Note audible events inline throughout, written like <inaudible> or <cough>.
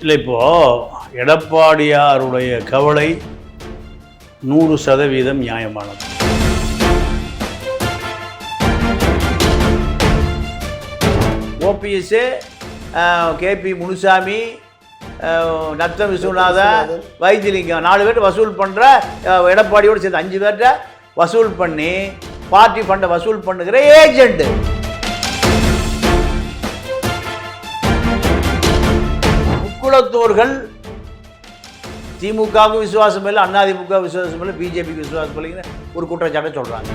இல்லை இப்போ எடப்பாடியாருடைய கவலை நூறு சதவீதம் நியாயமானது. ஓபிஎஸ் கேபி முனுசாமி அஹ், நத்த விஸ்வநாதன். வைத்திலிங்கம் நாலு பேர்ட்ட வசூல் பண்ணுற எடப்பாடியோடு சேர்த்து அஞ்சு பேர்ட்ட வசூல் பண்ணி பார்ட்டி ஃபண்டை வசூல் பண்ணுகிற ஏஜெண்ட் முக்குளத்தோர்கள் திமுகவுக்கு விசுவாசம் இல்லை அதிமுக விசுவாசம் இல்லை பிஜேபிக்கு விசுவாசம் இல்லைன்னு ஒரு குற்றச்சாட்டை சொல்கிறாங்க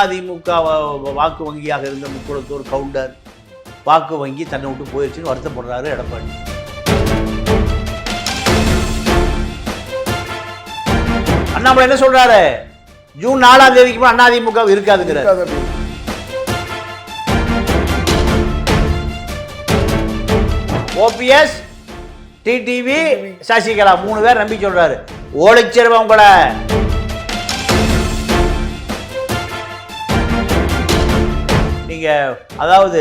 அதிமுக வாக்கு வங்கியாக இருந்த முக்குளத்தூர் கவுண்டர் வாக்கு வங்கி தன்னை விட்டு போயிடுச்சுன்னு வருத்தப்படுறாரு எடப்பாடி. அண்ணாமலை என்ன சொல்றாரு? ஜூன் நாலாம் தேதிக்கு அண்ணாதிமுக இருக்காதுங்கிறார். ஓபிஎஸ் டிடிவி சசிகலா மூணு பேர் நம்பி சொல்றாரு. ஓடிச்சிருவேன் உங்களை நீங்க அதாவது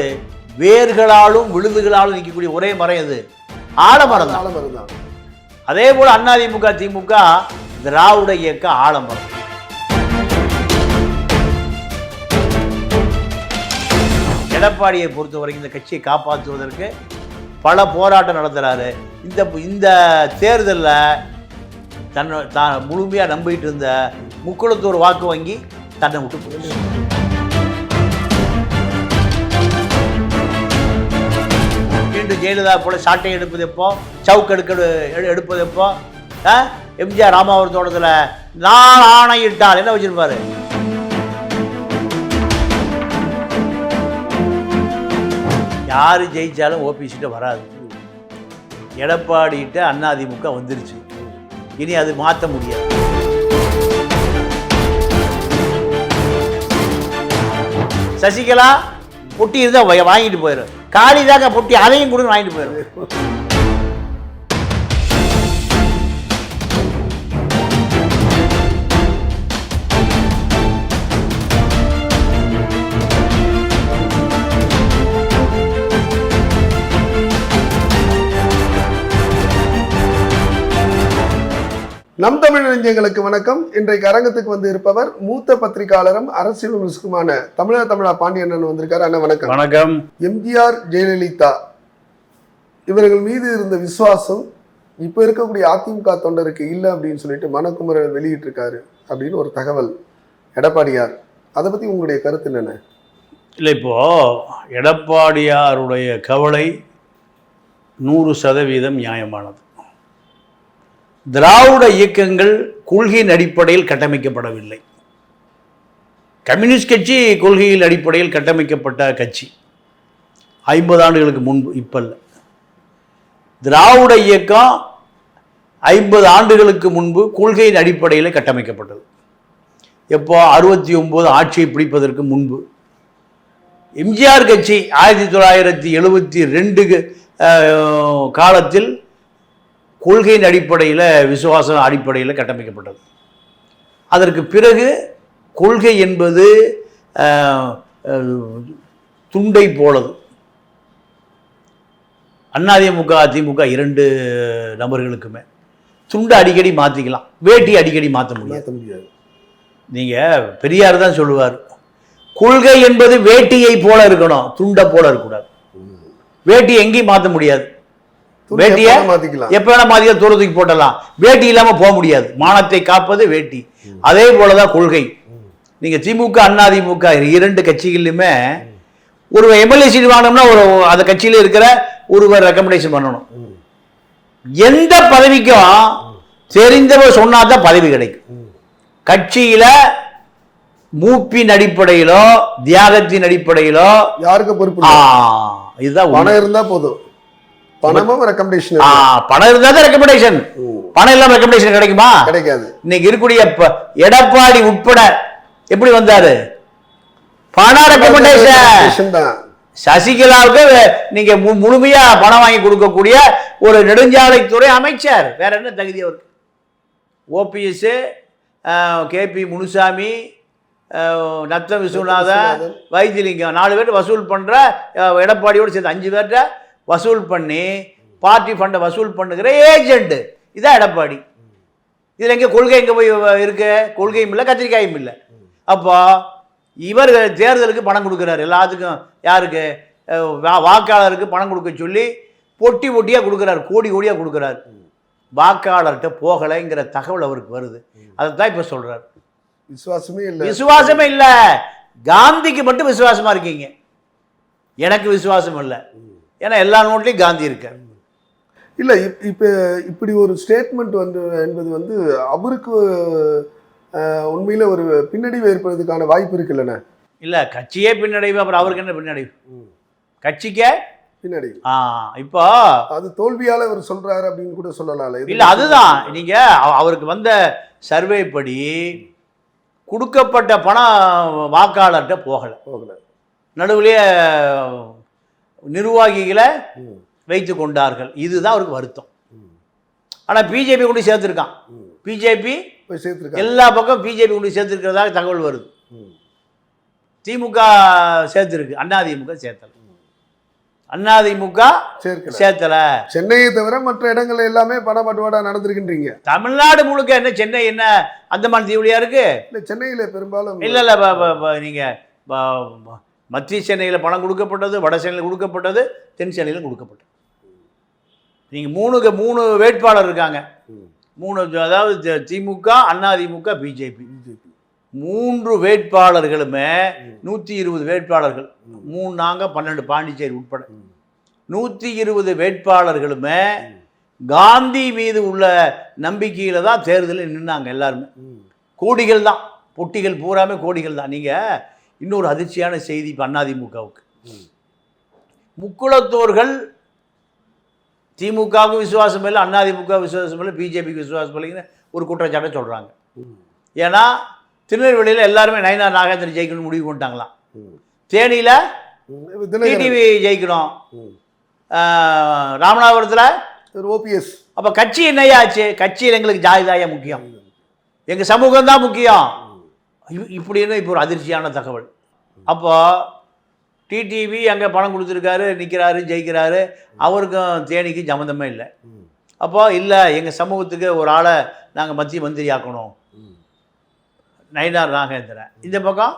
வேர்களாலும் விழுதுகளாலும் நிற்கக்கூடிய ஒரே மரம் எது? ஆலமரம் தான். ஆலமரம் தான். அதே போல அதிமுக திமுக திராவிட இயக்க ஆலமரம். எடப்பாடியை பொறுத்த வரைக்கும் இந்த கட்சியை காப்பாற்றுவதற்கு பல போராட்டம் நடத்துகிறாரு இந்த இந்த தேர்தலில் தன்னை தான் முழுமையாக நம்பிட்டு இருந்த முக்குளத்தூர் வாக்கு வங்கி தன்னை விட்டு போயிடுச்சு. மீண்டும் ஜெயலலிதா போல சாட்டை எடுப்பது எப்போ? சவுக்கு எடுக்க எடு- எடுப்பது எப்போ? எம்ஜிஆர் ராமாவூர் தோட்டத்தில் நான் ஆணையிட்டால் என்ன வச்சிருப்பாரு? யார் ஜெயித்தாலும் ஓபிசிட்ட வராது. எடப்பாடிகிட்ட அதிமுக வந்துருச்சு. இனி அது மாற்ற முடியாது. சசிகலா பொட்டி இருந்தால் வாங்கிட்டு போயிடும் காளி தாங்க பொட்டி அதையும் கொடுத்து வாங்கிட்டு போயிடும் நம் தமிழ் நெஞ்சங்களுக்கு வணக்கம். இன்றைக்கு அரங்கத்துக்கு வந்து இருப்பவர் மூத்த பத்திரிகையாளரும் அரசியல் விமர்சகமான தமிழக தமிழா பாண்டியன் அண்ணன் வந்திருக்காரு. அண்ணா வணக்கம். வணக்கம். எம்ஜிஆர் ஜெயலலிதா இவர்கள் மீது இருந்த விசுவாசம் இப்போ இருக்கக்கூடிய அதிமுக தொண்டருக்கு இல்லை அப்படின்னு சொல்லிட்டு மனக்குமரன் வெளியிட்டிருக்காரு அப்படின்னு ஒரு தகவல். எடப்பாடியார் அதை பத்தி உங்களுடைய கருத்து என்னென்ன? இல்லை இப்போ எடப்பாடியாருடைய கவலை நூறு சதவீதம் நியாயமானது. திராவிட இயக்கங்கள் கொள்கையின் அடிப்படையில் கட்டமைக்கப்படவில்லை. கம்யூனிஸ்ட் கட்சி கொள்கையின் அடிப்படையில் கட்டமைக்கப்பட்ட கட்சி. ஐம்பது ஆண்டுகளுக்கு முன்பு இப்போ இல்லை திராவிட இயக்கம் ஐம்பது ஆண்டுகளுக்கு முன்பு கொள்கையின் அடிப்படையில் கட்டமைக்கப்பட்டது. எப்போ? அறுபத்தி ஒம்பது ஆட்சியை பிடிப்பதற்கு முன்பு. எம்ஜிஆர் கட்சி ஆயிரத்தி தொள்ளாயிரத்தி எழுபத்தி ரெண்டு காலத்தில் கொள்கையின் அடிப்படையில் விசுவாசம் அடிப்படையில் கட்டமைக்கப்பட்டது. அதற்கு பிறகு கொள்கை என்பது துண்டை போலது. அதிமுக அதிமுக இரண்டு நபர்களுக்குமே துண்டை அடிக்கடி மாற்றிக்கலாம் வேட்டி அடிக்கடி மாற்ற முடியாது. நீங்கள் பெரியார் தான் சொல்லுவார். கொள்கை என்பது வேட்டியை போல இருக்கணும். துண்டை போல இருக்கக்கூடாது. வேட்டி எங்கேயும் மாற்ற முடியாது. வேட்டியை எப்ப வேணா மாத்திக்கலாம். எப்போ வேணா மாதிரி தூரத்துக்கு போட்டலாம் வேட்டி இல்லாமல் போக முடியாது. மானத்தை காப்பது வேட்டி. அதே போல தான் கொள்கை. நீங்கள் திமுக அதிமுக இரண்டு கட்சிகளிலுமே ஒரு எம்எல்ஏ சீட் வாங்கினோம்னா ஒரு அந்த கட்சியில் இருக்கிற ஒருவர் ரெக்கமெண்டேஷன் பண்ணணும். எந்த பதவிக்கும் தெரிந்தவர் சொன்னா தான் பதவி கிடைக்கும். கட்சியில மூப்பின் அடிப்படையிலோ தியாகத்தின் அடிப்படையிலோ யாருக்கு பொறுப்பு. இதுதான். பணம் இருந்தா போதும். பணமும் ரெக்கமெண்டேஷன் ஆ, பணம் இருந்தா தான் ரெக்கமெண்டேஷன் பணம் இல்லாம ரெக்கமெண்டேஷன் கிடைக்குமா? கிடைக்காது. இன்னைக்கு இருக்கக்கூடிய எடப்பாடி உட்பட எப்படி வந்தாரு? பண ரெக்கமெண்டேஷன் சசிகலாவுக்கு நீங்க முழுமையா பணம் வாங்கி கொடுக்கக்கூடிய ஒரு நெடுஞ்சாலைத்துறை அமைச்சர். வேற என்ன தகுதி அவருக்கு? OPS KP Munusamy Natham Viswanathan. வைத்திலிங்கம். நாலு பேர் வசூல் பண்ணுற எடப்பாடியோடு சேர்த்து அஞ்சு பேர்கிட்ட வசூல் பண்ணி பார்ட்டி ஃபண்டை வசூல் பண்ணுகிற ஏஜெண்ட் இதான் எடப்பாடி. இதில் எங்கே கொள்கை எங்கே போய் இருக்கு? கொள்கையும் இல்லை கத்திரிக்காயும் இல்லை. அப்போ இவர் தேர்தலுக்கு பணம் கொடுக்குறாரு. எல்லாத்துக்கும் யாருக்கு? வாக்காளருக்கு பணம் கொடுக்க சொல்லி பொட்டி பொட்டியாக கொடுக்குறாரு. கோடி கோடியாக கொடுக்குறாரு. வாக்காளர்கிட்ட போகலைங்கிற தகவல் அவருக்கு வருது. அதை தான் இப்போ சொல்கிறார் விசுவாசமே இல்ல. விசுவாசமே இல்லை. காந்திக்கு மட்டும் விசுவாசமா இருக்கீங்க. எனக்கு விசுவாசம் இல்லை. ஏன்னா எல்லா நோட்லையும் காந்தி இருக்கார். இல்ல இப்- இப்ப இப்படி ஒரு ஸ்டேட்மெண்ட் வந்து என்பது வந்து அவருக்கு உண்மையில ஒரு பின்னடைவு ஏற்படுறதுக்கான வாய்ப்பு இருக்குல்லண்ணே. இல்லை கட்சியே பின்னடைவு அப்புறம் அவருக்கு என்ன பின்னடைவு? கட்சிக்கே? பின்னடைவு. ஆ இப்போ அது தோல்வியால அவர் சொல்றாரு அப்படின்னு கூட சொல்லலாம்ல இது இல்லை அதுதான். நீங்க அவ- அவருக்கு வந்த சர்வே படி கொடுக்கப்பட்ட பணம் வாக்காளர்கிட்ட போகலை. போகல. நடுவுலயே நிர்வாகிகளை வைத்து கொண்டார்கள் இதுதான் அவருக்கு வருத்தம். ஆனால் பிஜேபி கொண்டு சேர்த்துருக்கான். பிஜேபி எல்லா பக்கம் பிஜேபி கொண்டு சேர்த்துருக்கிறதாக தகவல் வருது. திமுக சேர்த்துருக்கு. அதிமுக சேர்த்தல. அதிமுக சேர்க்கல. சேர்த்தல. சென்னையை தவிர மற்ற இடங்கள்ல எல்லாமே பணப்பட்டுவாடா நடந்திருக்கின்றீங்க. தமிழ்நாடு முழுக்க என்ன சென்னை என்ன அந்தமான் தீவுலியா இருக்கு? இல்ல சென்னையில பெரும்பாலும் இல்ல இல்ல ப- ப- ப- நீங்க ப- ப- மத்திய சென்னையில் பணம் கொடுக்கப்பட்டது வட சென்னையில் கொடுக்கப்பட்டது தென் சென்னையிலும் கொடுக்கப்பட்டது. நீங்க மூணுக்கு மூணு வேட்பாளர் இருக்காங்க. மூணு அதாவது திமுக அதிமுக பிஜேபி. மூன்று வேட்பாளர்களுமே. நூற்றி இருபது வேட்பாளர்கள். மூணு நாங்க பன்னெண்டு பாண்டிச்சேரி உட்பட. நூற்றி இருபது வேட்பாளர்களுமே காந்தி மீது உள்ள நம்பிக்கையில தான் தேர்தலில் நின்னாங்க எல்லாருமே. கோடிகள் தான். பொட்டிகள் பூராமே கோடிகள் தான். நீங்க இன்னொரு அதிர்ச்சியான செய்தி இப்போ அதிமுகவுக்கு. முக்குளத்தோர்கள் திமுகவுக்கு விசுவாசம் இல்லை அதிமுக விசுவாசம் இல்லை பிஜேபிக்கு விசுவாசம் இல்லைன்னு ஒரு குற்றச்சாட்டை சொல்றாங்க. ம், ஏன்னா திருநெல்வேலியில் எல்லாருமே நயனார் நாகேந்திரன் ஜெயிக்கணும்னு முடிவு பண்ணிட்டாங்களாம். ம். தேனியில். டிடிவி ஜெயிக்கணும். ராமநாதபுரத்தில்? ஒரு ஓபிஎஸ். அப்போ கட்சி என்னையா ஆச்சு? கட்சியில் எங்களுக்கு ஜாதிதாயா முக்கியம். எங்கள் சமூகம் தான் முக்கியம். இப்படின்னு இப்போ ஒரு அதிர்ச்சியான தகவல்? அப்போ டிடிவி அங்கே பணம் கொடுத்துருக்காரு நிற்கிறாரு ஜெயிக்கிறாரு. அவருக்கும் தேனிக்கும் சம்மந்தமே இல்லை. அப்போ இல்லை எங்கள் சமூகத்துக்கு ஒரு ஆளை நாங்கள் மத்திய மந்திரி ஆக்கணும் நயினார் நாகேந்திரன். இந்த பக்கம்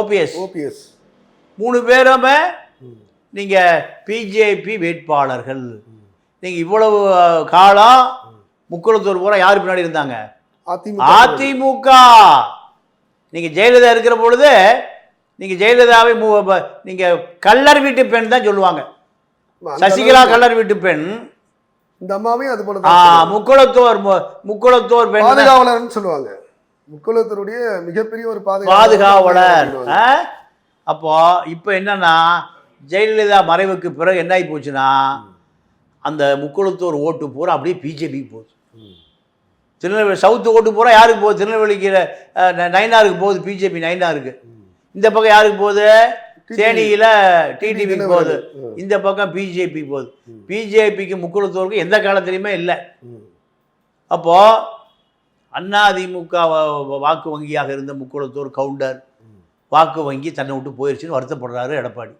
ஓபிஎஸ் ஓபிஎஸ் மூணு பேருமே நீங்கள் பிஜேபி வேட்பாளர்கள். நீங்கள் இவ்வளவு காலம் முக்குளத்தூர் பூரா யார் பின்னாடி இருந்தாங்க? அதிமுக அதிமுக. நீங்க ஜெயலலிதா இருக்கிற பொழுது நீங்க ஜெயலலிதாவை மு- ப- நீங்க கல்லர் வீட்டு பெண் தான் சொல்லுவாங்க. சசிகலா கல்லர் வீட்டு பெண். இந்த அம்மாவையும் அது போல முக்குளத்தோர் முக்குளத்தோர் பெண் பாதுகாவலர்னு சொல்லுவாங்க. முக்குலத்தருடைய மிகப்பெரிய ஒரு பாதுகாவலர்? அப்போ இப்போ என்னன்னா ஜெயலலிதா மறைவுக்கு பிறகு என்ன ஆகி போச்சுன்னா அந்த முக்குளத்தூர் ஓட்டு பூரா அப்படியே பிஜேபிக்கு போகுது திருநெல்வேலி சவுத்து ஓட்டு பூரா யாருக்கு போகுது? திருநெல்வேலிக்கு அஹ், ந- நயினாருக்கு போகுது பிஜேபி நயினாருக்கு. இந்த பக்கம் யாருக்கு போகுது? தேனியில் டிடிவி போகுது. இந்த பக்கம் பிஜேபி போகுது. பிஜேபிக்கு முக்குளத்தூருக்கு எந்த காலத்துலையுமே இல்லை. அப்போ அதிமுக வ- வாக்கு வங்கியாக இருந்த முக்குளத்தூர் கவுண்டர் வாக்கு வங்கி தன்னை விட்டு போயிடுச்சுன்னு வருத்தப்படுறாரு எடப்பாடி.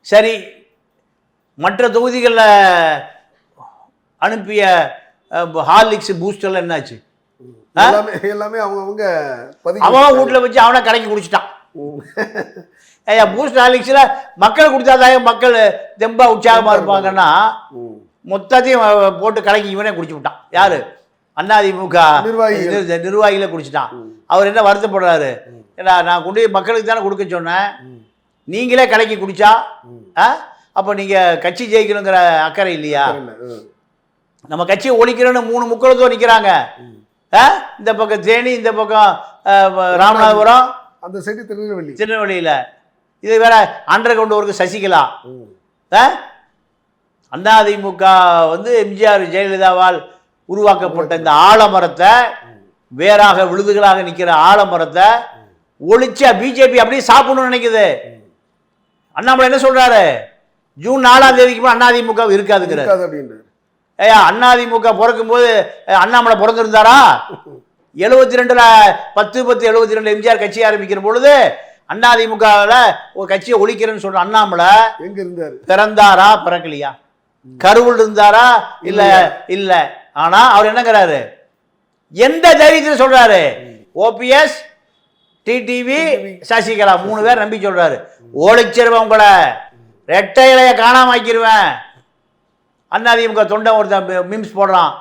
சரி மற்ற தொகுதிகளில் அனுப்பிய ஹார்லிக்ஸ் பூஸ்டர்லாம் என்னாச்சு? எல்லாமே எல்லாமே அவங்கவங்க பதிவு அவன் வீட்டில் வச்சு அவனை கடைக்கு குடிச்சிட்டான். ஏயா பூஸ்ட் ஹார்லிக்ஸில் மக்கள் குடித்தாதான் மக்கள் தெம்பா உற்சாகமாக இருப்பாங்கன்னா. மொத்தத்தையும் போட்டு கலக்கி இவனே குடிச்சு விட்டான். யாரு? அதிமுக நிர்வாகிகள். நிர்- நிர்வாகிகளை குடிச்சிட்டான். அவர் என்ன வருத்தப்படுறாரு? ஏன்னா நான் கொண்டு போய் மக்களுக்கு தானே கொடுக்க சொன்னேன். நீங்களே கலக்கி குடிச்சா? அப்போ நீங்கள் கட்சி ஜெயிக்கணுங்கிற அக்கறை இல்லையா. நம்ம கட்சியை ஒழிக்கிறோன்னு மூணு முக்கியத்துவம் நிற்கிறாங்க இந்த பக்கம் தேனி இந்த பக்கம் ராமநாதபுரம். அந்த சைடு திருநெல்வேலி. திருநெல்வேலியில். இது வேற underground work Sasikala? ADMK வந்து எம்ஜிஆர் ஜெயலலிதாவால் உருவாக்கப்பட்ட இந்த ஆலமரத்தை வேறாக விழுதுகளாக நிற்கிற ஆலமரத்தை ஒழிச்சா பிஜேபி அப்படியே சாப்பிடணும்னு நினைக்குது. அண்ணாமலை என்ன சொல்றாரு? ஜூன் நாலாம் தேதிக்கு மேல அதிமுக இருக்காதுங்கிறார் ஏயா அதிமுக பிறக்கும் போது அண்ணாமலை பிறந்திருந்தாரா? எழுபத்தி ரெண்டுல பத்து பத்து எழுபத்தி ரெண்டு எம்ஜிஆர் கட்சி ஆரம்பிக்கிற பொழுது அதிமுகவில் ஒரு கட்சியை ஒழிக்கிறேன்னு சொல்ற அண்ணாமலை எங்க இருந்தாரு? பிறந்தாரா பிறக்கலையா? கருவுள் இருந்தாரா? இல்ல இல்ல. ஆனா அவர் என்னங்கிறாரு எந்த தைரியத்தில் சொல்றாரு? ஓபிஎஸ் டிடிவி சசிகலா மூணு பேர் நம்பி சொல்றாரு. ஓடிச்சிருவேன் உங்களை. ரெட்டை இலைய காணாம ஆக்கிடுவேன் அதிமுக தொண்டை ஒருத்தன் மிம்ஸ் போடுறான்.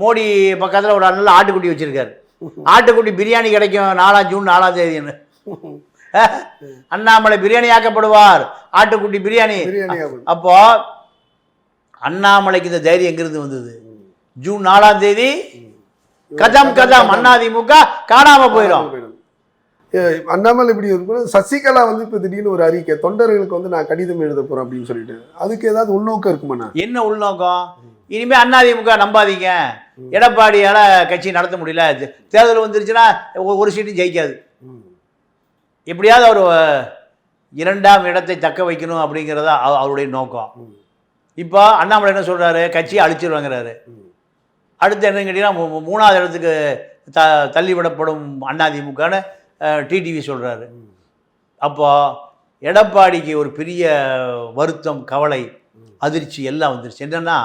மோடி பக்கத்தில் ஒரு நல்ல ஆட்டுக்குட்டி வச்சிருக்காரு. ஆட்டுக்குட்டி பிரியாணி கிடைக்கும் நாலாம் ஜூன் நாலாம் தேதின்னு. அண்ணாமலை பிரியாணி ஆக்கப்படுவார். ஆட்டுக்குட்டி பிரியாணி. அப்போ அண்ணாமலைக்கு இந்த தைரியம் எங்கிருந்து வந்தது? ஜூன் நாலாம் தேதி? கதம் கதம் அதிமுக காணாம போயிடும் அண்ணாமலை இப்படி இருக்கும் சசிகலா வந்து இப்ப திடீர்னு ஒரு அறிக்கை தொண்டர்களுக்கு வந்து நான் கடிதம் எழுத போறேன் அப்படின்னு சொல்லிட்டு. அதுக்கு ஏதாவது உள்நோக்கம் இருக்குமாண்ணா என்ன உள்நோக்கம்? இனிமே அதிமுக நம்பாதீங்க. எடப்பாடியால கட்சி நடத்த முடியல. தேர்தல் வந்துருச்சுன்னா ஒரு சீட்டும் ஜெயிக்காது. எப்படியாவது அவர் இரண்டாம் இடத்தை தக்க வைக்கணும் அப்படிங்கிறதா அவ- அவருடைய நோக்கம். இப்போ அண்ணாமலை என்ன சொல்றாரு? கட்சியை அழிச்சிருவாங்கிறாரு அடுத்து என்னன்னு கேட்டீங்கன்னா மூணாவது இடத்துக்கு த தள்ளிவிடப்படும் அதிமுகன்னு டிடிவி சொல்றாரு. அப்போ எடப்பாடிக்கு ஒரு பெரிய வருத்தம் கவலை அதிர்ச்சி எல்லாம் வந்துருச்சு. என்னன்னா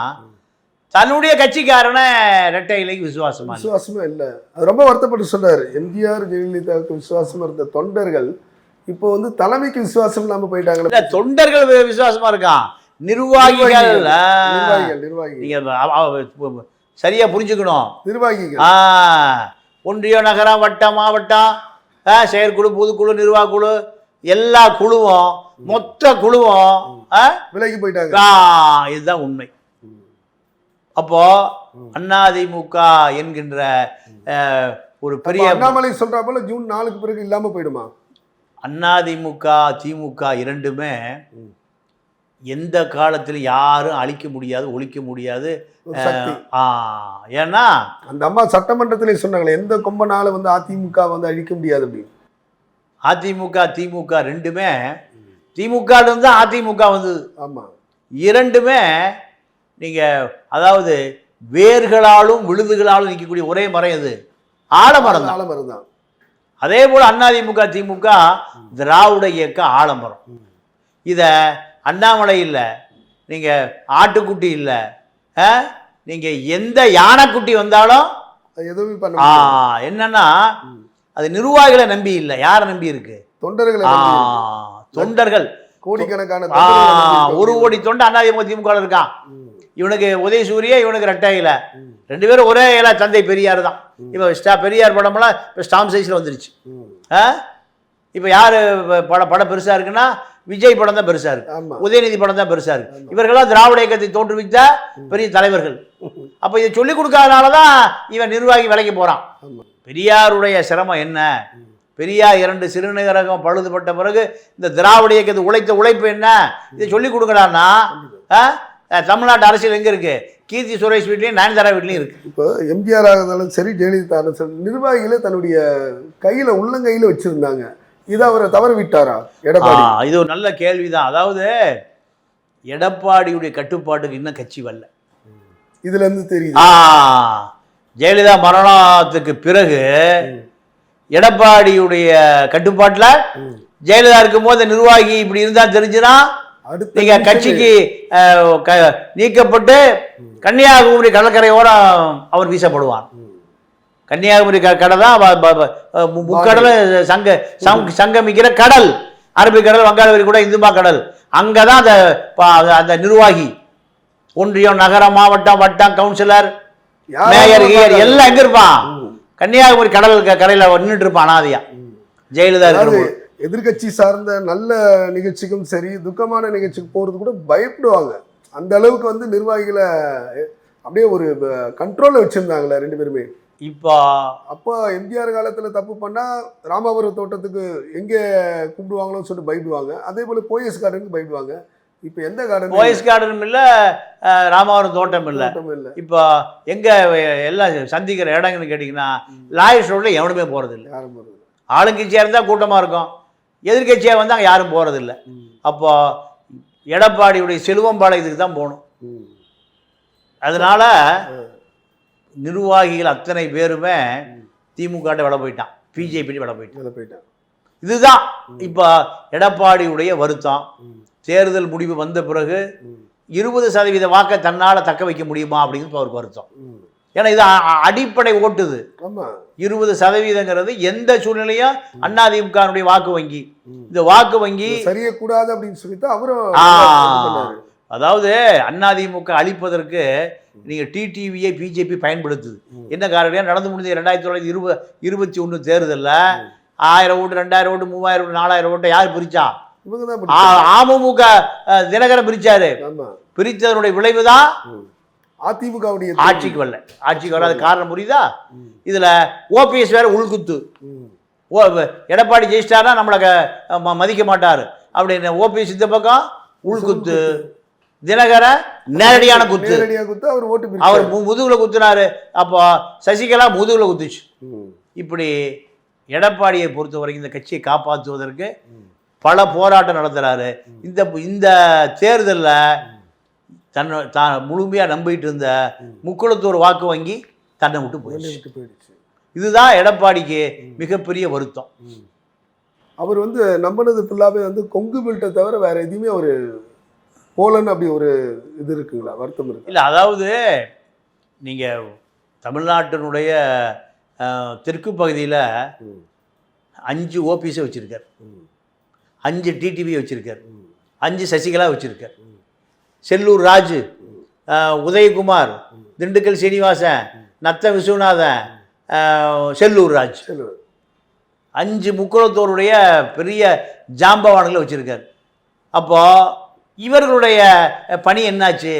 தன்னுடைய கட்சிக்காரனை ரெட்டை இலைக்கு விசுவாசமா இல்லை. விசுவாசமே இல்ல. அது ரொம்ப வருத்தப்பட்டு சொல்றாரு எம்ஜிஆர் ஜெயலலிதாவுக்கு விசுவாசம் இருந்த தொண்டர்கள் இப்போ வந்து தலைமைக்கு விசுவாசம் இல்லாம இல்ல போயிட்டாங்களே தொண்டர்கள் வி- விசுவாசமா இருக்கான். நிர்வாகிகள் ஆ, நிர்வாகிகள் நிர்வாகிகள். நீங்க அவ- அவ- சரியா புரிஞ்சுக்கணும். நிர்வாகிகள். ஆ ஒன்றியம் நகரம் வட்டம் மாவட்டம் செயற்குழு பொதுக்குழு நிர்வாகக்குழு எல்லா குழுவும் மொத்த குழுவும் விலகி போயிட்டாங்க. இதுதான் உண்மை. அப்போ அதிமுக என்கின்ற ஒரு பெரிய அண்ணாமலை சொல்றா போல ஜூன் நாலுக்கு பிறகு இல்லாம போயிடுமா? அதிமுக திமுக இரண்டுமே எந்த காலத்தில் யாரும் அழிக்க முடியாது ஒழிக்க முடியாது. ஏன்னா அந்த அம்மா சட்டமன்றத்திலே சொன்னாங்களே எந்த கொம்பனால வந்து அதிமுக வந்து அழிக்க முடியாது அப்படின்னு. அதிமுக திமுக ரெண்டுமே திமுக இருந்து அதிமுக வந்தது. ஆமா. இரண்டுமே நீங்க அதாவது வேர்களாலும் விழுதுகளாலும் நிற்கக்கூடிய ஒரே மரம் எது? ஆலமரம் தான் ஆலமரம் தான் அதே போல அதிமுக திமுக திராவிட இயக்க ஆலமரம். இதை அண்ணாமலை இல்லை நீங்க ஆட்டுக்குட்டி இல்லை நீங்க எந்த யானைக்குட்டி வந்தாலும் அது எதுவுமே பண்ண. என்னன்னா அது நிர்வாகிகளை நம்பி இல்லை. யாரை நம்பி இருக்கு? தொண்டர்களை. தொண்டர்கள். கோடிக்கணக்கான. ஒரு கோடி தொண்டு அதிமுக திமுக இருக்கான். இவனுக்கு உதயசூரிய இவனுக்கு ரெட்டை இலை. ரெண்டு பேரும் ஒரே இலை தந்தை பெரியார் தான். இப்போ ஸ்டா பெரியார் படமெல்லாம் இப்போ ஸ்டாம்ப் சைஸில் வந்துருச்சு. இப்போ யார் பட படம் பெருசாக இருக்குன்னா விஜய் படம் தான் பெருசாக இருக்கு. உதயநிதி படம் தான் பெருசாக இருக்கு. இவர்களாம் திராவிட இயக்கத்தை தோற்றுவித்த பெரிய தலைவர்கள். அப்போ இதை சொல்லிக் கொடுக்காதனால தான் இவன் நிர்வாகி விலைக்கு போகிறான் பெரியாருடைய சிரமம் என்ன? பெரியார் இரண்டு சிறுநீரகம் பழுதுபட்ட பிறகு இந்த திராவிட இயக்கத்தை உழைத்த உழைப்பு என்ன? இதை சொல்லி கொடுக்குறான்னா ஆ? அஹ், தமிழ்நாட்டு அரசியல் எங்கே இருக்கு? கீர்த்தி சுரேஷ் வீட்லையும் நயன்தாரா வீட்லையும் இருக்கு. இப்போ எம்ஜிஆர் இருந்தாலும் சரி ஜெயலலிதா சரி நிர்வாகிகளை தன்னுடைய கையில உள்ளங்கையில வச்சிருந்தாங்க. இதை அவரை தவற விட்டாரா எடப்பாடி இது ஒரு நல்ல கேள்விதான். அதாவது எடப்பாடியுடைய கட்டுப்பாட்டுக்கு இன்னும் கட்சி வரல. இதுல இருந்து தெரியுது ஜெயலலிதா மரணத்துக்கு பிறகு எடப்பாடியுடைய கட்டுப்பாட்டில். ஜெயலலிதா இருக்கும்போது நிர்வாகி இப்படி இருந்தா தெரிஞ்சுனா அடுத்த நீங்க கட்சிக்கு நீக்கப்பட்டு கன்னியாகுமரி கடற்கரையோரம் அவர் வீசப்படுவார். கன்னியாகுமரி கடை தான் முக்கடல் சங்க சங்- சங்கமிக்கிற கடல். அரபிக்கடல் வங்காள கூட இந்துமா கடல். அங்கதான் அந்த ப- அந்த நிர்வாகி. ஒன்றியம் நகரம் மாவட்டம் வட்டம் கவுன்சிலர் யாரா மேயர் கீயர் எல்லாம் எங்க இருப்பான். கன்னியாகுமரி கடல் கரையில நின்றுட்டு இருப்பான் அனாதையா. ஜெயலலிதா இருக்கிற எதிர்க்கட்சி சார்ந்த நல்ல நிகழ்ச்சிக்கும் சரி துக்கமான நிகழ்ச்சிக்கு போறது கூட பயப்படுவாங்க. அந்த அளவுக்கு வந்து நிர்வாகிகளை அப்படியே ஒரு கண்ட்ரோல்ல வச்சிருந்தாங்களே ரெண்டு பேருமே. இப்போ அப்போ எம்ஜிஆர் காலத்துல தப்பு பண்ணா ராமாபுரம் தோட்டத்துக்கு எங்க கூப்பிடுவாங்களோன்னு சொல்லிட்டு பயப்படுவாங்க. அதே போல போயஸ் கார்டனுக்கு பயப்படுவாங்க. இப்போ எந்த கார்டன் போயஸ் கார்டன் இல்ல அஹ், ராமாவரம் தோட்டம் இல்ல. இப்போ எங்க எல்லாம் சந்திக்கிற இடங்கள்னு கேட்டிங்கன்னா லாயர்ஸ் ரோட்ல எவனுமே போறது இல்லை. யாரும் போறது இல்ல. ஆளுங்கட்சியா இருந்தா கூட்டமா இருக்கும். எதிர்க்கட்சியா வந்து அங்க யாரும் போறது இல்லை. ம். அப்போ எடப்பாடியுடைய செல்வம்பாளையத்துக்கு தான் போகணும். அதனால நிர்வாகிகள் அத்தனை பேருமே திமுக விட போயிட்டான். பிஜேபி விட போயிட்டான். போயிட்டேன். இதுதான் இப்போ எடப்பாடியுடைய வருத்தம். தேர்தல் முடிவு வந்த பிறகு. இருபது சதவீத வாக்கை தன்னால் தக்க வைக்க முடியுமா அப்படிங்கிறது அவருக்கு வருத்தம். ஏன்னா இது அடிப்படை ஓட்டுது. இருபது சதவீதங்கிறது எந்த சூழ்நிலையும் அதிமுகனுடைய வாக்கு வங்கி. இந்த வாக்கு வங்கி சரியக்கூடாது அப்படின்னு சொல்லித்தான் அவரும். அதாவது அதிமுக அழிப்பதற்கு நீங்கள் டிடிவியை பிஜேபி பயன்படுத்துது. என்ன காரணம் நடந்து முடிஞ்ச ரெண்டாயிரத்தி தொள்ளாயிரத்தி இருபது இருபத்தி ஒன்று தேர்தலில் ஆயிரம் ஓட்டு ரெண்டாயிரம் ஓட்டு மூவாயிரம் ஓட்டு நாலாயிரம் ஓட்டு யார் பிரிச்சா? பிடிச்சாங்க. அமமுக தினகரன் பிரிச்சாரு. ஆமா. பிரித்ததனுடைய விளைவு தான். அதிமுகவுடைய ஆட்சிக்கு வரல. ஆட்சிக்கு வராத காரணம் புரியுதா. இதுல ஓபிஎஸ் வேற உள்குத்து. ஓ எடப்பாடி ஜெயிச்சிட்டாருன்னா நம்மளை மதிக்க மாட்டாரு. அப்படின்னு ஓபிஎஸ் இந்த பக்கம் உள்குத்து. தினகரன் நேரடியான குத்து. குத்து அவர் ஓட்டு அவர் முதுகுல குத்துனாரு. அப்போ சசிகலா முதுகுல குத்துச்சு. இப்படி எடப்பாடியை பொறுத்த வரைக்கும் இந்த கட்சியை காப்பாற்றுவதற்கு. பல போராட்டம் நடத்துறாரு. இந்த இந்த தேர்தலில் தன்னை தான் முழுமையாக நம்பிட்டு இருந்த முக்குளத்தூர் வாக்கு வங்கி தன்னை விட்டு வேலையை போயிடுச்சு. இதுதான் எடப்பாடிக்கு மிகப்பெரிய வருத்தம். அவர் வந்து நம்பினது ஃபுல்லாவே வந்து கொங்கு பெல்ட்டை தவிர வேற எதுவுமே ஒரு போலன்னு அப்படி ஒரு இது இருக்குங்களா? வருத்தம் இருக்கு? இல்லை அதாவது நீங்கள் தமிழ்நாட்டினுடைய தெற்கு பகுதியில். அஞ்சு ஓபிஸை வச்சுருக்கார். அஞ்சு டிடிவி வச்சுருக்கார். அஞ்சு சசிகலா வச்சுருக்கார். செல்லூர் ராஜு உதயகுமார் திண்டுக்கல் சீனிவாசன் நத்த விஸ்வநாதன் செல்லூர் ராஜ். அஞ்சு முக்குளத்தோருடைய பெரிய ஜாம்பவான்களை வச்சுருக்கார். அப்போ இவர்களுடைய பணி என்னாச்சு?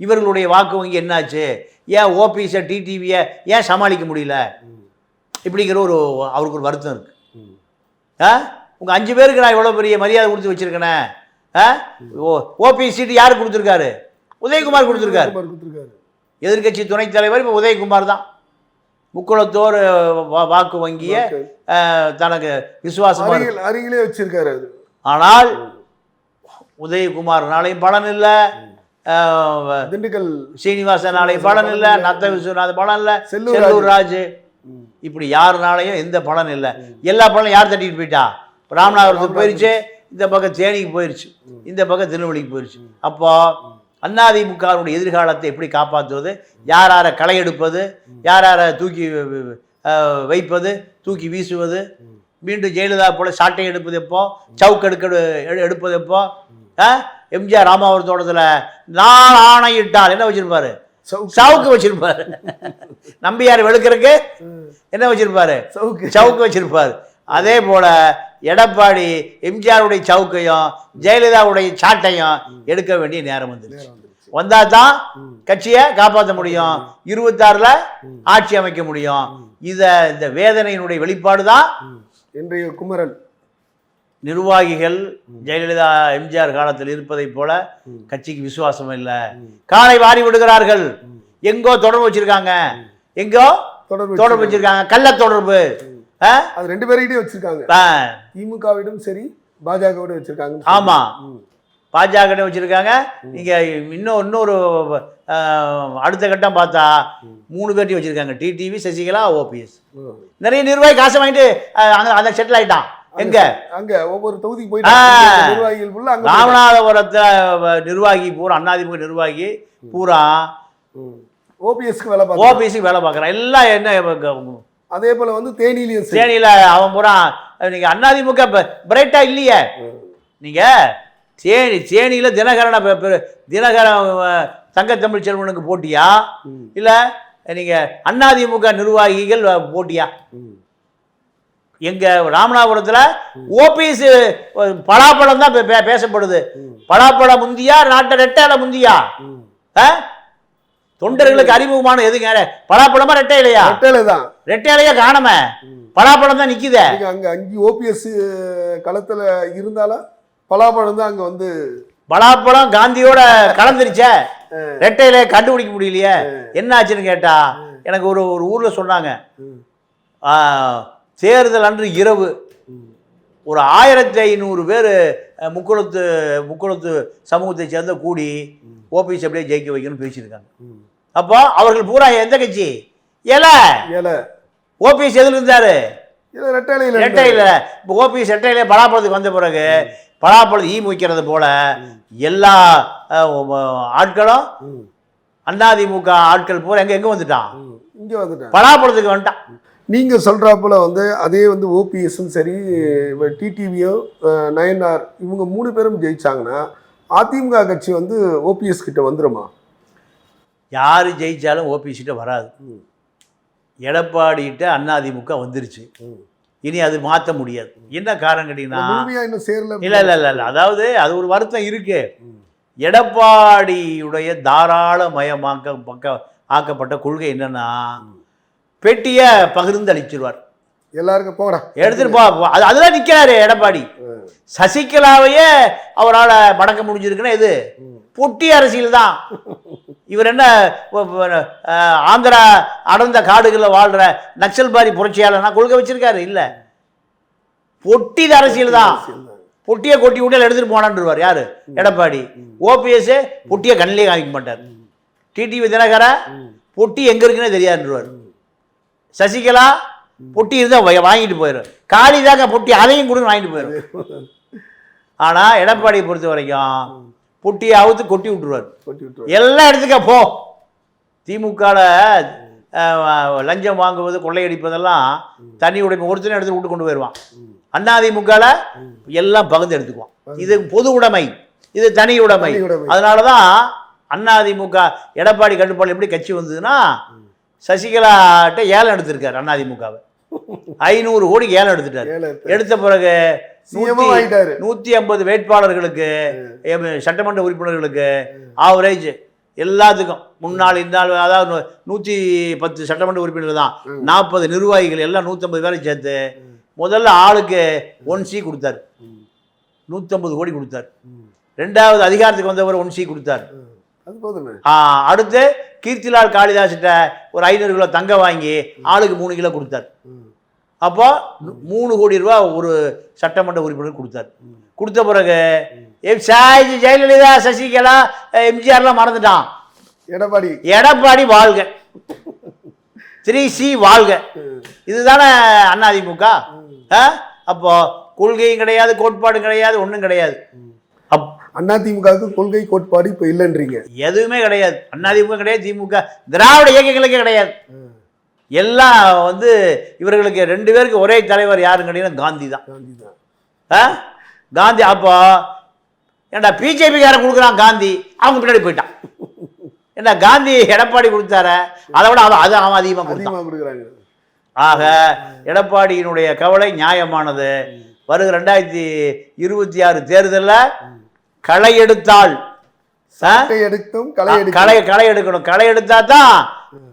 இவர்களுடைய வாக்கு வங்கி என்னாச்சு? ஏன் ஓபிஎஸை டிடிவியை ஏன் சமாளிக்க முடியல. இப்படிங்கிற ஒரு அவருக்கு ஒரு வருத்தம் இருக்குது. ஆ? உங்கள் அஞ்சு பேருக்கு நான் இவ்வளோ பெரிய மரியாதை கொடுத்து வச்சுருக்கேனே? ஆ? ஓ ஓபிஎஸ் சீட்டு யாருக்கு கொடுத்துருக்காரு? உதயகுமார் கொடுத்துருக்காரு. எதிர்க்கட்சி துணைத் தலைவர் இப்போ உதயகுமார் தான். முக்குளத்தோர் வாக்கு வங்கியை தனக்கு விசுவாசமாக அருகில் வச்சிருக்காரு அது. ஆனால் உதயகுமார்னாலையும் பலன் இல்லை. திண்டுக்கல் சீனிவாசனாலையும் பலன் இல்லை. நத்த விஸ்வநாத் பலன் இல்லை. செல்லூர் ராஜு. இப்படி யாருனாலையும் எந்த பலன் இல்லை. எல்லா பலனும் யார் தட்டிட்டு போயிட்டா? ராமநாதபுரத்துக்கு போயிருச்சு. இந்த பக்கம் தேனிக்கு போயிருச்சு. இந்த பக்கம் திருநெல்வேலிக்கு போயிருச்சு. அப்போ அதிமுகவுடைய எதிர்காலத்தை எப்படி காப்பாற்றுவது யார் யாரை களை எடுப்பது? யார் யாரை தூக்கி வைப்பது? தூக்கி வீசுவது? மீண்டும் ஜெயலலிதா போல சாட்டை எடுப்பது எப்போ? சவுக்கு எடுக்க எடு- எடுப்பது எப்போ? எம்ஜிஆர் ராமாவரம் தோட்டத்தில் நான் ஆணையிட்டால் என்ன வச்சிருப்பாரு? சவுக்கு. வச்சிருப்பாரு. நம்பியார் வெளுக்கிறதுக்கு என்ன வச்சிருப்பாரு? சவுக்கு. சவுக்கு வச்சிருப்பாரு. அதே போல எடப்பாடி எம்ஜிஆருடைய சவுக்கையும் ஜெயலலிதாவுடைய சாட்டையும் எடுக்க வேண்டிய நேரம் வந்துருச்சு. வந்தா தான். கட்சியை காப்பாற்ற முடியும். இருபத்தாறுல ஆட்சி அமைக்க முடியும். இத இந்த வேதனையினுடைய வெளிப்பாடு தான். இன்றைய குமரன். நிர்வாகிகள் ஜெயலலிதா எம்ஜிஆர் காலத்தில் இருப்பதைப் போல. கட்சிக்கு விசுவாசம் இல்லை. காலை வாரி விடுகிறார்கள். எங்கோ தொடர்பு வச்சிருக்காங்க. எங்கோ தொடர்பு தொடர்பு வச்சிருக்காங்க. கள்ள தொடர்பு? அது ரெண்டு பேர்கிட்டயும் வச்சிருக்காங்க. திமுகவிடம் சரி பாஜகவோட வச்சிருக்காங்க ஆமா. பாஜக வச்சிருக்காங்க. நீங்க இன்னும் இன்னொரு அடுத்த கட்டம் பார்த்தா மூணு பேர்ட்டி வச்சிருக்காங்க. டிடிவி சசிகலா ஓபிஎஸ். நிறைய நிர்வாகி காசை வாங்கிட்டு அந்த செட்டில் ஆயிட்டான். எங்க அங்க ஒவ்வொரு தொகுதிக்கு. போயிட்டு நிர்வாகிகள் ஃபுல்லா. ராமநாதபுரத்துல நிர்வாகி பூரா அதிமுக நிர்வாகி பூரா. ஓபிஎஸ்க்கு வேலை பார்த்து ஓபிஎஸ்சி வேலை பார்க்குறான் எல்லாம் என்ன அதே போல வந்து தேனியிலையும் சரி தேனியில அவன் பூரா நீங்க அதிமுக பிரைட்டா இல்லையே ம். நீங்க தேனி தேனியில தினகரனை தினகரன் அஹ், தங்கத்தமிழ் செல்வனுக்கு போட்டியா. இல்ல நீங்க அதிமுக நிர்வாகிகள் போட்டியா ம். எங்க ராமநாதபுரத்துல ஓபிஎஸ் பலாப்பழம் தான் பேசப்படுது. பலாப்பழம் முந்தியா நாட்டை ரெட்டையில முந்தியா? தொண்டர்களுக்கு அறிமுகமான எதுங்க? பலாப்பழமா ரெட்டை இல்லையா ரெட்டையில தான். ரெட்டை இலையா காணாம. பலாப்பழம் தான் நிக்குதே. அங்க அஞ்சு ஓபிஎஸ் களத்துல இருந்தாலும் பலாப்பழம் தான் அங்க வந்து பலாப்பழம் காந்தியோட <laughs> கலந்துருச்சே. ரெட்டையில கண்டுபிடிக்க முடியலையே. என்ன ஆச்சுன்னு கேட்டா எனக்கு ஒரு ஒரு ஊர்ல சொன்னாங்க. தேர்தல் அன்று இரவு. ஒரு ஆயிரத்தி ஐநூறு பேர் முக்குளத்து முக்குளத்து சமூகத்தை சேர்ந்த கூடி ஓபிஎஸ் அப்படியே ஜெயிக்க வைக்கணும்னு பேசியிருக்காங்க. அப்போ அவர்கள் பூரா எந்த கட்சி? ஏல ஓபிஎஸ் எதுல இருந்தாரு? ரெட்டையில இப்போ ஓபிஎஸ் ரெட்டையில பலாப்பழத்துக்கு வந்த பிறகு பலாப்பழம் ஈ முய்க்கிறது போல எல்லா ஆட்களும் அதிமுக ஆட்கள் பூரா எங்க எங்க வந்துட்டான்? இங்க வந்துட்டேன் பலாப்பழத்துக்கு வந்துட்டான். நீங்க சொல்றாப்புல வந்து அதே வந்து ஓபிஎஸும் சரி டிடிவியோ நயன்ஆர் இவங்க மூணு பேரும் ஜெயிச்சாங்கன்னா அதிமுக கட்சி வந்து ஓபிஎஸ் கிட்ட வந்துருமா? யாரு ஜெயிச்சாலும் ஓபிஎஸ் கிட்ட வராது. ம். எடப்பாடிகிட்ட அதிமுக வந்துருச்சு. இனி அது மாற்ற முடியாது. என்ன காரணம் கேட்டீங்கன்னா இன்னும் சேரல? இல்ல இல்ல இல்ல இல்ல. அதாவது அது ஒரு வருத்தம் இருக்கு. எடப்பாடியுடைய தாராளமயமாக்க பக்க ஆக்கப்பட்ட கொள்கை என்னன்னா பெட்டியை பகிர்ந்து அளிச்சிருவார். எல்லாருக்கும் போடா எடுத்துட்டு போ அது அதுதான் நிக்கிறாரு எடப்பாடி. சசிகலாவையே அவரால் மடக்க முடிஞ்சிருக்குன்னா இது பொட்டி அரசியல் தான். இவர் என்ன ஆந்திரா அடர்ந்த காடுகளில் வாழ்ற நக்சல்பாரி புரட்சியாளர்னா கொள்கை வச்சிருக்காரு இல்ல. பொட்டி அரசியல் தான். பொட்டியை கொட்டி விட்டு எடுத்துட்டு போனான்ருவார் யாரு? எடப்பாடி. ஓபிஎஸ் பொட்டியை கண்ணிலே காமிக்க மாட்டார். டிடிவி தினகர பொட்டி எங்க இருக்குன்னே தெரியாதுன்றவார். சசிகலா பொட்டி இருந்தால் வாங்கிட்டு போயிடும் காளி தாங்க பொட்டி அதையும் கொடுங்க வாங்கிட்டு போயிடும் ஆனா எடப்பாடியை பொறுத்த வரைக்கும் பொட்டியை அவுத்து கொட்டி விட்டுருவார். கொட்டி விட்டுருவாரு. எல்லாம் எடுத்துக்க போ. திமுகவில் லஞ்சம் வாங்குவது கொள்ளையடிப்பதெல்லாம் தனி உடைமை ஒருத்தனை எடுத்து விட்டு கொண்டு போயிடுவான் அதிமுகவில் எல்லாம் பகிர்ந்து எடுத்துக்குவான். இது பொது உடைமை இது தனி உடைமை. தனி உடைமை. அதனால தான் அதிமுக எடப்பாடி கட்டுப்பாடு எப்படி கட்சி வந்ததுன்னா சசிகலாட்ட ஏலம் எடுத்திருக்காரு அதிமுகவை ஐநூறு கோடி ஏலம் எடுத்துட்டாரு. எடுத்த பிறகு நூற்றி ஐம்பது வேட்பாளர்களுக்கு சட்டமன்ற உறுப்பினர்களுக்கு ஆவரேஜ் எல்லாத்துக்கும். முன்னாள் இந்நாள் அதாவது நூற்றி பத்து சட்டமன்ற உறுப்பினர் தான். நாற்பது நிர்வாகிகள் எல்லாம் நூற்றம்பது பேரை சேர்த்து முதல்ல ஆளுக்கு ஒன் சி கொடுத்தாரு. நூற்றம்பது கோடி கொடுத்தார். ரெண்டாவது அதிகாரத்துக்கு வந்தவர் ஒன் சி கொடுத்தார். அடுத்து கீர்த்திலால் காளிதாஸ்கிட்ட ஒரு ஐநூறு கிலோ தங்கம் வாங்கி ஆளுக்கு மூணு கிலோ கொடுத்தார். அப்போ மூணு கோடி ரூபா ஒரு சட்டமன்ற உறுப்பினர் கொடுத்தார். கொடுத்த பிறகு எம் சாய் ஜெயலலிதா சசிகலா எம்ஜிஆர்லாம் மறந்துட்டான். எடப்பாடி. எடப்பாடி வாழ்க. த்ரீ சி வாழ்க. இதுதானே அதிமுக? அப்போ கொள்கையும் கிடையாது கோட்பாடும் கிடையாது ஒன்றும் கிடையாது. அதிமுகவுக்கு கொள்கை கோட்பாடு இப்ப இல்லைன்றீங்க. எதுவுமே கிடையாது. அதிமுக கிடையாது திமுக. திராவிட இயக்கங்களுக்கே கிடையாது. எல்லாம் வந்து இவர்களுக்கு ரெண்டு பேருக்கு ஒரே தலைவர் யாருன்னு கேட்டீங்கன்னா காந்தி தான் காந்தி தான்? காந்தி அப்போ ஏன்டா பிஜேபிக்காரன் கொடுக்குறான் காந்தி அவங்க பின்னாடி போயிட்டான். ஏன்டா காந்தி எடப்பாடி கொடுத்தார அதை விட அவன் அது அவன் அதிகமாக கொடுக்குறாங்க. ஆக எடப்பாடியினுடைய கவலை நியாயமானது. வருகிற ரெண்டாயிரத்தி இருபத்தி ஆறு தேர்தலில் களை எடுத்தால் எடுத்தும் களை களை களை எடுக்கணும். களை எடுத்தா தான்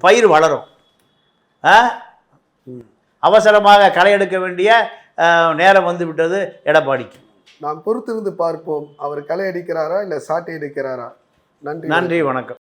பயிர் வளரும்? அவசரமாக களை எடுக்க வேண்டிய நேரம் வந்து விட்டது. எடப்பாடிக்கு. நாம் பொறுத்திருந்து பார்ப்போம். அவர் களை அடிக்கிறாரா இல்ல சாட்டை அடிக்கிறாரா நன்றி. நன்றி வணக்கம்.